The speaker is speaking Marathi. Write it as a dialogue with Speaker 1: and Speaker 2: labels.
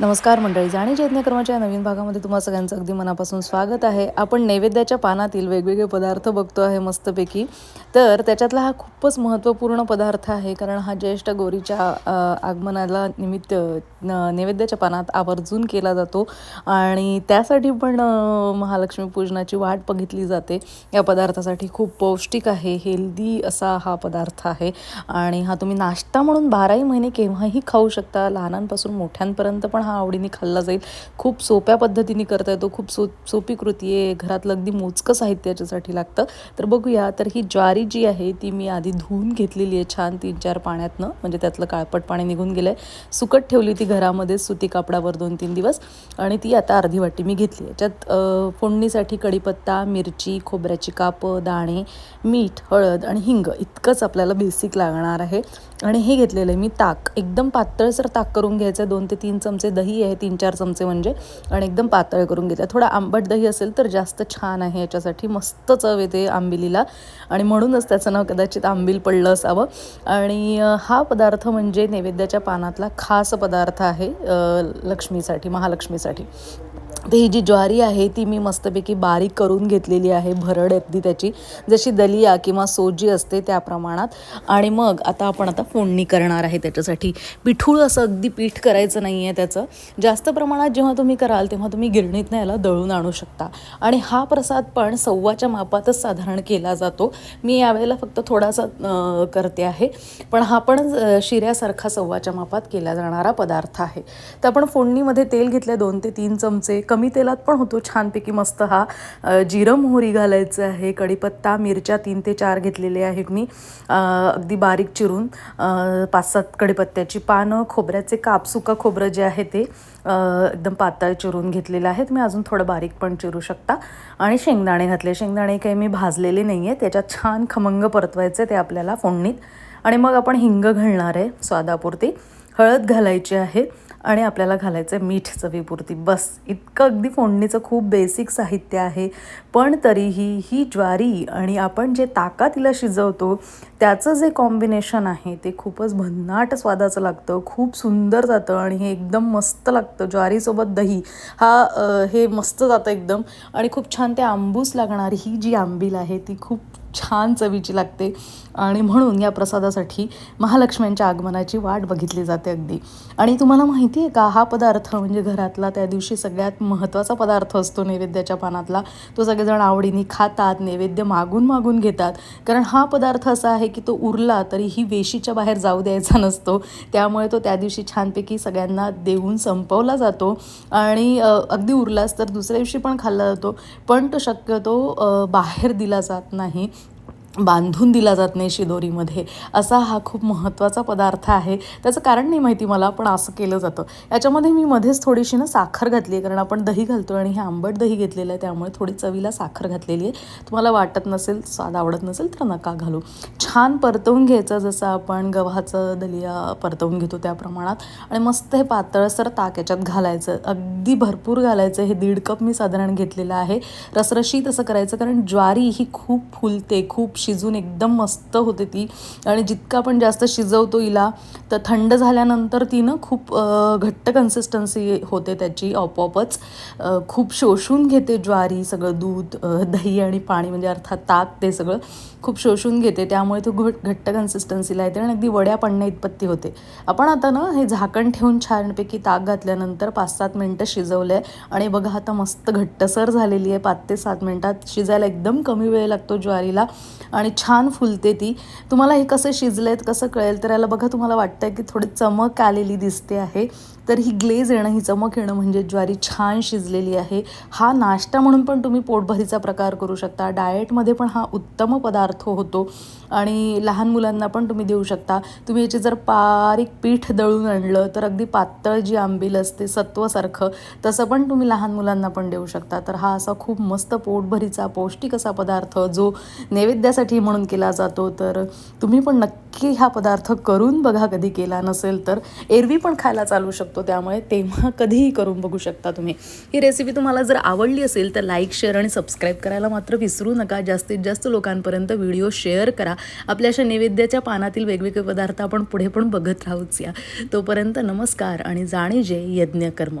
Speaker 1: नमस्कार मंडळी जाणी चैतन्यक्रमाच्या नवीन भागामध्ये तुम्हा सगळ्यांचं अगदी मनापासून स्वागत आहे. आपण नैवेद्याच्या पानातील वेगवेगळे पदार्थ बघतो आहे मस्तपैकी. तर त्याच्यातला हा खूपच महत्त्वपूर्ण पदार्थ आहे कारण हा ज्येष्ठ गौरीच्या आगमनाला निमित्त नैवेद्याच्या पानात आवर्जून केला जातो. आणि त्यासाठी पण महालक्ष्मी पूजनाची वाट बघितली जाते. या पदार्थासाठी खूप पौष्टिक आहे हेल्दी असा हा पदार्थ आहे. आणि हा तुम्ही नाश्ता म्हणून बाराही महिने केव्हाही खाऊ शकता लहानांपासून मोठ्यांपर्यंत पण हा आवडीने खाल्ला जाईल. खूप सोप्या पद्धतीने करता येतो. खूप सो सोपी कृती आहे. घरातलं अगदी मोजकं साहित्य याच्यासाठी लागतं. तर बघूया. तर ही ज्वारी जी आहे ती मी आधी धुवून घेतलेली आहे छान तीन चार पाण्यातनं. म्हणजे त्यातलं काळपट पाणी निघून गेलं आहे सुकट ठेवली ती घरामध्ये सुती कापडावर दोन तीन दिवस. आणि ती आता अर्धी वाटी मी घेतली याच्यात फोडणीसाठी कढीपत्ता मिरची खोबऱ्याची कापं दाणे मीठ हळद आणि हिंग इतकंच आपल्याला बेसिक लागणार आहे. आणि हे घेतलेलं आहे मी ताक. एकदम पातळसर ताक करून घ्यायचं आहे दोन ते तीन चमचे दही आहे तीन चार चमचे म्हणजे आणि एकदम पातळ करून घ्यायचं थोडं आंबट दही असेल तर जास्त छान आहे याच्यासाठी. मस्त चव येते आंबिलीला. आणि म्हणूनच त्याचं नाव कदाचित आंबील पडलं असावं. आणि हा पदार्थ म्हणजे नैवेद्याच्या पानातला खास पदार्थ आहे लक्ष्मीसाठी महालक्ष्मीसाठी. तर ही जी ज्वारी आहे ती मी मस्तपैकी बारीक करून घेतलेली आहे भरड अगदी त्याची. जशी दलिया किंवा सोजी असते त्या प्रमाणात. आणि मग आता आपण आता फोडणी करणार आहे त्याच्यासाठी. पिठूळ असं अगदी पीठ करायचं नाही आहे त्याचं. जास्त प्रमाणात जेव्हा तुम्ही कराल तेव्हा तुम्ही गिरणीतनं याला दळून आणू शकता. आणि हा प्रसाद पण सव्वाच्या मापातच साधारण केला जातो. मी यावेळेला फक्त थोडासा करते आहे. पण हा पण शिऱ्यासारखा सव्वाच्या मापात केला जाणारा पदार्थ आहे. तर आपण फोडणीमध्ये तेल घेतलं दोन ते तीन चमचे. कमी तेलात पण होतो छानपैकी मस्त हा. जिरं मोहरी घालायचं आहे कढीपत्ता मिरच्या तीन ते चार घेतलेले आहेत मी. अगदी बारीक चिरून. पाच सात कढीपत्त्याची पानं खोबऱ्याचे काप सुका खोबरं जे आहे ते एकदम पातळ चिरून घेतलेलं आहे तुम्ही अजून थोडं बारीक पण चिरू शकता. आणि शेंगदाणे घातले. शेंगदाणे काही मी भाजलेले नाही आहे त्याच्यात छान खमंग परतवायचे ते आपल्याला फोडणीत. आणि मग आपण हिंग घालणार आहे स्वादापुरती. हळद घालायची आहे आणि आपल्याला घालायचं आहे मीठ चवीपुरती. बस इतकं अगदी फोडणीचं खूप बेसिक साहित्य आहे. पण तरीही ही ज्वारी आणि आपण जे ताका तिला शिजवतो त्याचं जे कॉम्बिनेशन आहे ते खूपच भन्नाट स्वादाचं लागतं खूप सुंदर जातं आणि हे एकदम मस्त लागतं. ज्वारीसोबत दही हा हे मस्त जातं एकदम. आणि खूप छान ते आंबूस लागणारी ही जी आंबील आहे ती खूप छान चवीची लागते. आणि म्हणून या प्रसादासाठी महालक्ष्म्यांच्या आगमनाची वाट बघितली जाते अगदी. आणि तुम्हाला माहिती आहे का हा पदार्थ म्हणजे घरातला त्या दिवशी सगळ्यात महत्त्वाचा पदार्थ असतो नैवेद्याच्या पानातला. तो सगळेजण आवडीने खातात नैवेद्य मागून मागून घेतात. कारण हा पदार्थ असा आहे की तो उरला तरी ही वेशीच्या बाहेर जाऊ द्यायचा नसतो. त्यामुळे तो त्या दिवशी छानपैकी सगळ्यांना देऊन संपवला जातो. आणि अगदी उरलाच तर दुसऱ्या दिवशी पण खाल्ला जातो. पण तो शक्यतो बाहेर दिला जात नाही. बांधून दिला जात नाही शिदोरीमध्ये. असा हा खूप महत्त्वाचा पदार्थ आहे. त्याचं कारण नाही माहिती मला पण असं केलं जातं. याच्यामध्ये मी मध्येच थोडीशी ना साखर घातली आहे कारण आपण दही घालतो आणि हे आंबट दही घेतलेलं आहे त्यामुळे थोडी चवीला साखर घातलेली आहे. तुम्हाला वाटत नसेल स्वाद आवडत नसेल तर नका घालू. छान परतवून घ्यायचं जसं आपण गव्हाचं दलिया परतवून घेतो त्या प्रमाणात. आणि मस्त हे पातळसर ताक याच्यात घालायचं. अगदी भरपूर घालायचं. हे दीड कप मी साधारण घेतलेलं आहे. रसरशीत असं करायचं कारण ज्वारी ही खूप फुलते खूप शिजून एकदम मस्त होते ती. आणि जितका आपण जास्त शिजवतो हिला तर थंड झाल्यानंतर ती ना खूप घट्ट कन्सिस्टन्सी होते त्याची आपोआपच. खूप शोषून घेते ज्वारी सगळं दूध दही आणि पाणी म्हणजे अर्थात ताक ते सगळं खूप शोषून घेते. त्यामुळे तो घट घट्ट कन्सिस्टन्सीला येते आणि अगदी वड्या पडण्या इतपत्ती होते. आपण आता ना हे झाकण ठेवून छानपैकी ताक घातल्यानंतर पाच सात मिनटं शिजवलं आहे आणि बघा आता मस्त घट्टसर झालेली आहे. पाच ते सात मिनटात शिजायला एकदम कमी वेळ लागतो ज्वारीला. आणि छान फुलते ती. तुम्हाला हे कसं शिजलं आहेत कसं कळेल? तर याला बघा तुम्हाला वाटतं की थोडी चमक आलेली दिसते आहे. तर ही ग्लेज येणं ही चमक येणं म्हणजे ज्वारी छान शिजलेली आहे. हा नाश्ता म्हणून पण तुम्ही पोटभरीचा प्रकार करू शकता. डाएटमध्ये पण हा उत्तम पदार्थ होतो आणि लहान मुलांना पण तुम्ही देऊ शकता. तुम्ही याचे जर बारीक पीठ दळून आणलं तर अगदी पातळ जी आंबील असते सत्वसारखं तसं पण तुम्ही लहान मुलांना पण देऊ शकता. तर हा असा खूप मस्त पोटभरीचा पौष्टिक असा पदार्थ जो नैवेद्यासाठी म्हणून केला जातो. तर तुम्ही पण नक्की हा पदार्थ करून बघा कधी केला नसेल तर. एरवी पण खायला चालू शकतो. शकतो. त्यामुळे तेव्हा कधीही करून बघू शकता तुम्ही. ही रेसिपी तुम्हाला जर आवडली असेल तर लाईक शेअर आणि सबस्क्राईब करायला मात्र विसरू नका. जास्तीत जास्त लोकांपर्यंत व्हिडिओ शेअर करा. आपल्या अशा नैवेद्याच्या पानातील वेगवेगळे पदार्थ आपण पुढे पण बघत राहूच या. तोपर्यंत नमस्कार आणि जाणीजे यज्ञकर्म.